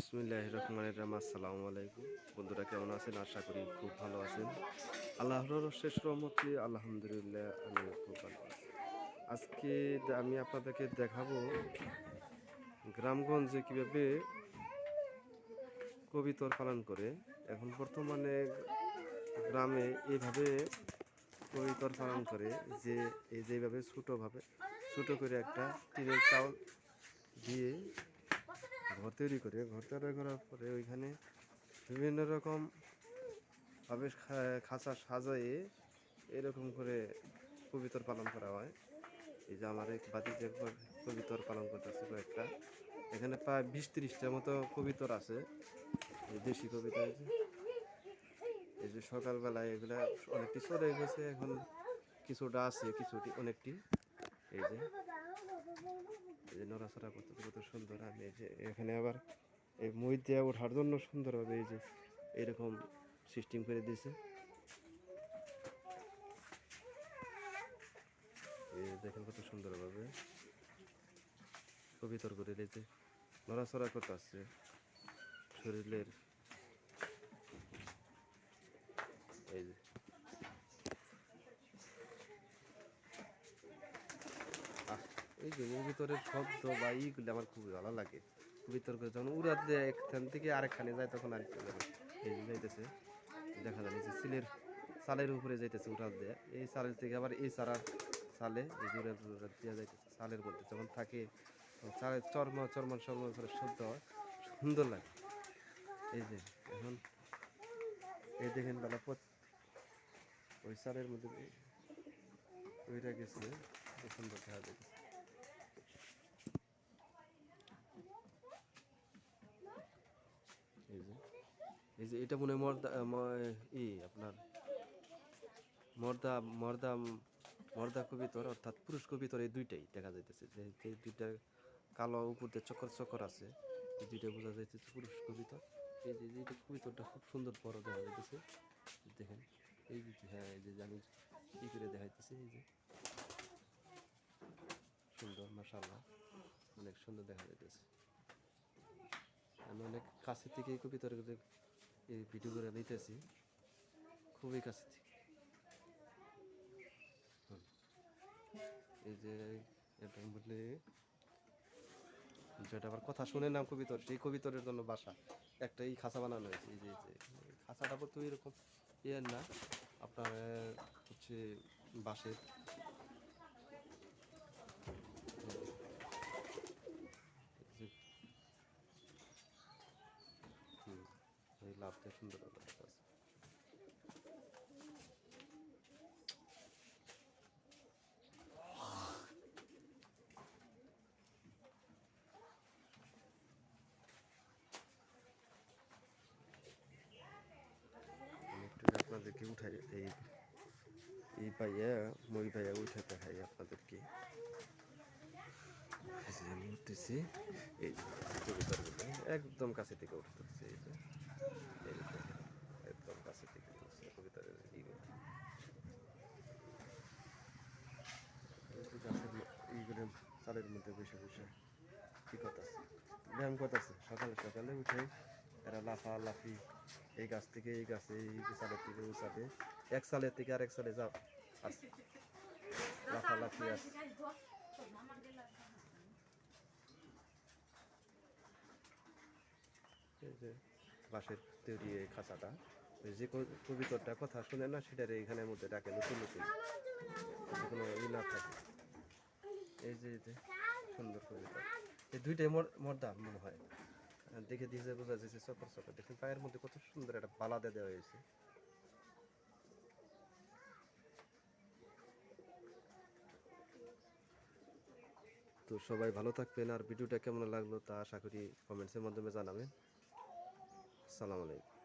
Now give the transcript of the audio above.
বিসমিল্লাহ রহমান রাম আসসালামু আলাইকুম। বন্ধুরা কেমন আছেন? আশা করি খুব ভালো আছেন। আল্লাহর শেষ রহমতে আলহামদুলিল্লাহ আমি খুব ভালো আজকে আমি আপনাদেরকে দেখাবো গ্রামগঞ্জে কীভাবে কবিতর পালন করে। এখন বর্তমানে গ্রামে এইভাবে কবিতর পালন করে যে এই যেভাবে ছোটোভাবে ছোটো করে একটা টিনের চাউল দিয়ে ঘর তৈরি করে, ঘর তৈরি করার পরে ওইখানে বিভিন্ন রকম ভাবে খাঁচা সাজায়ে এরকম করে কবিতর পালন করা হয়। এই যে আমার এক বাড়িতে যে কবিতর পালন করতেছে কয়েকটা। এখানে প্রায় বিশ ত্রিশটার মতো কবিতর আছে। দেশি কবিতা যে। এই যে সকালবেলায় এগুলা অনেকটি চলে গেছে, এখন কিছুটা আছে, কিছুটি, অনেকটি। এই যে যে নড়াচড়া করতে কত সুন্দর আমি এই যে এখানে আবার এই মই দেওয়া ওঠার জন্য সুন্দরভাবে এই যে এরকম সিস্টেম করে দিয়েছে। দেখেন কত সুন্দরভাবে কবিতর করে দিয়েছে, নড়াচড়া করতে আসছে। শরীরের এই যে আহ, এই যে ওর ভিতরে শব্দ বা ইগুলো আমার খুবই ভালো লাগে। ভিতর করে যখন উড়া দেয় একখান থেকে আরেকখানে যায় তখন আরেকটা যাবে এই যে যাইতেছে, দেখা যায় যে সিলের সালের উপরে যাইতেছে উড়া দেয়। এই সালের থেকে আবার এই সারার সালে এই উড়া দেওয়া যাইতেছে, সালের মধ্যে যখন থাকে সালের চর্ম চর্ম চর্ম করে শব্দ হয়। সুন্দর লাগে। এই যে এখন, এই দেখেন বেলা পথ, ওই সালের মধ্যে ওইটা গেছে সুন্দর দেখা যাইতেছে। এই যে এই যে এটা মনে মর্দা ই আপনার মর্দা মর্দা মর্দা কবিতর, অর্থাৎ পুরুষ কবিতর এই দুইটাই দেখা যাইতেছে। যে দুইটা কালো উপর দিয়ে চক্কর চক্কর আছে, এই দুইটা বোঝা যাইতেছে পুরুষ কবিতর। এই যে এইটা কবিতরটা খুব সুন্দর বড় দেখা যাইতেছে, দেখেন, এই যে হ্যাঁ এই যে আমি কি করে দেখাইতেছি, এই যে। সুন্দর, মাশাআল্লাহ, অনেক সুন্দর দেখা যাইতেছে। আমি অনেক কাছে থেকে কবিতাগুলো এই ভিডিও করে নিতেছি। খুবই কাছে থেকে। এই যে এটা বললে, যেটা আবার কথা শুনে নাম কবিতর সেই কবিতরের জন্য বাসা। একটা এই খাঁচা বানানো হয়েছে, এই যে এই যে খাঁচাটা তো এরকম ইয়ের না। আপনার, হচ্ছে বাঁশের এই যে হুম, এই লাভটা সুন্দর লাগছে আমি একটু আপনাদেরকে উঠাই এই এই পাইয়া মই পাইয়া উঠে দেখাই আপনাদেরকে এই যে আমি উঠতেছি এই যে কবিতার একদম কাছে থেকে উঠতেছে এই যে এই যে দেখেন, একদম কাছে থেকে এইগুলো চালের মধ্যে বসে বসে ব্যায়াম করতেছে সকালে সকালে উঠে এরা লাফা লাফি এই গাছ থেকে এই গাছে এই চালের থেকে ওই চালে এক সালের থেকে আরেক সালে যাও আছে লাফালাফি আছে এই যে বাঁশের তৈরি এই খাঁচাটা। যে কবিতরটা কথা শুনে না, সেটার এইখানের মধ্যে ডাকে নতুন নতুন। কোনো ই না থাকে। এই যে সুন্দর কবিতা এই দুইটাই মর- মর্দা মনে হয়। দেখে দিয়েছে বোঝা যাচ্ছে চকর চকর দেখেন পায়ের মধ্যে কত সুন্দর একটা বালাদা দেওয়া হয়েছে। তো সবাই ভালো থাকবেন। আর ভিডিওটা কেমন লাগল তা আশা করি কমেন্টসের মাধ্যমে জানাবেন। সালাম আলাইকুম।